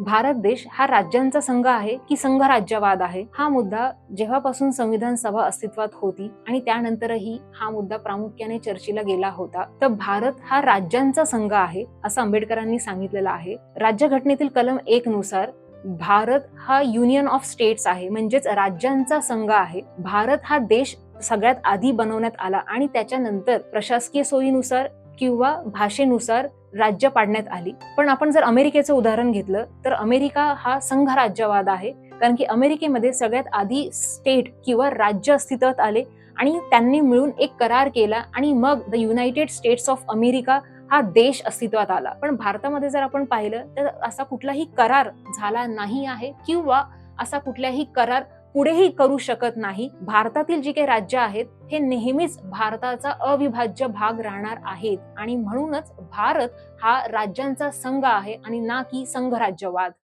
भारत देश हा राज्यांचा संघ आहे की संघराज्यवाद आहे? हा मुद्दा जेव्हापासून संविधान सभा अस्तित्वात होती आणि त्यानंतरही हा मुद्दा प्रामुख्याने चर्चेला गेला होता तर भारत हा राज्यांचा संघ आहे असं आंबेडकरांनी सांगितलेलं आहे. राज्यघटनेतील कलम एक नुसार भारत हा युनियन ऑफ स्टेट्स आहे म्हणजेच राज्यांचा संघ आहे. भारत हा देश सगळ्यात आधी बनवण्यात आला आणि त्याच्यानंतर प्रशासकीय सोयीनुसार किंवा भाषेनुसार राज्य पाडण्यात आली. पण आपण जर अमेरिकेचं उदाहरण घेतलं तर अमेरिका हा संघराज्यवाद आहे. कारण की अमेरिकेमध्ये सगळ्यात आधी स्टेट किंवा राज्य अस्तित्वात आले आणि त्यांनी मिळून एक करार केला आणि मग the United States of America हा देश अस्तित्वात आला. पण भारतामध्ये जर आपण पाहिलं तर असा कुठलाही करार झाला नाही आहे किंवा असा कुठलाही करार पुढेही करू शकत नाही. भारतातील जी काही राज्य आहेत हे नेहमीच भारताचा अविभाज्य भाग राहणार आहेत. आणि म्हणूनच भारत हा राज्यांचा संघ आहे आणि ना की संघराज्यवाद.